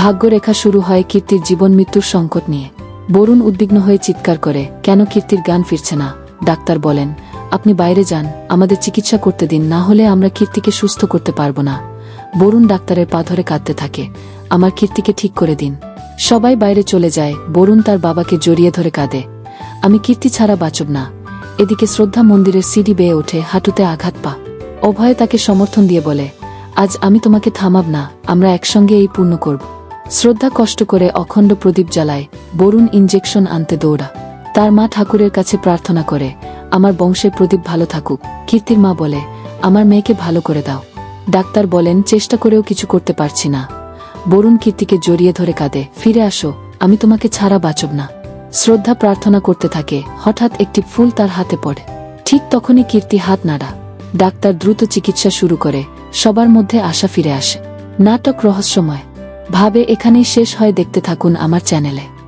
ভাগ্যরেখা শুরু হয় কীর্তির জীবন মৃত্যুর সংকট নিয়ে। বরুণ উদ্বিগ্ন হয়ে চিৎকার করে, কেন কীর্তির গান ফিরছে না? ডাক্তার বলেন, আপনি বাইরে যান, আমাদের চিকিৎসা করতে দিন, না হলে আমরা কীর্তিকে সুস্থ করতে পারব না। বরুণ ডাক্তারের পা ধরে কাঁদতে থাকে, আমার কীর্তিকে ঠিক করে দিন। সবাই বাইরে চলে যায়, বরুণ তার বাবাকে জড়িয়ে ধরে কাঁদে, আমি কীর্তি ছাড়া বাঁচব না। এদিকে শ্রদ্ধা মন্দিরের সিঁড়ি বেয়ে ওঠে হাঁটুতে আঘাত পা। অভয়ে তাকে সমর্থন দিয়ে বলে, আজ আমি তোমাকে থামাব না, আমরা একসঙ্গে এই পূর্ণ করব। শ্রদ্ধা কষ্ট করে অখণ্ড প্রদীপ জ্বালায়, বরুণ ইঞ্জেকশন আনতে দৌড়া। তার মা ঠাকুরের কাছে প্রার্থনা করে, আমার বংশের প্রদীপ ভালো থাকুক। কীর্তির মা বলে, আমার মেয়েকে ভালো করে দাও। ডাক্তার বলেন, চেষ্টা করেও কিছু করতে পারছি না। বরুণ কীর্তিকে জড়িয়ে ধরে কাঁদে, ফিরে আসো, আমি তোমাকে ছাড়া বাঁচব না। শ্রদ্ধা প্রার্থনা করতে থাকে, হঠাৎ একটি ফুল তার হাতে পড়ে। ঠিক তখনই কীর্তি হাত নাড়া। ডাক্তার দ্রুত চিকিৎসা শুরু করে, সবার মধ্যে আশা ফিরে আসে। নাটক রহস্যময়। ভাবে এখানেই শেষ হয় দেখতে থাকুন আমার চ্যানেলে।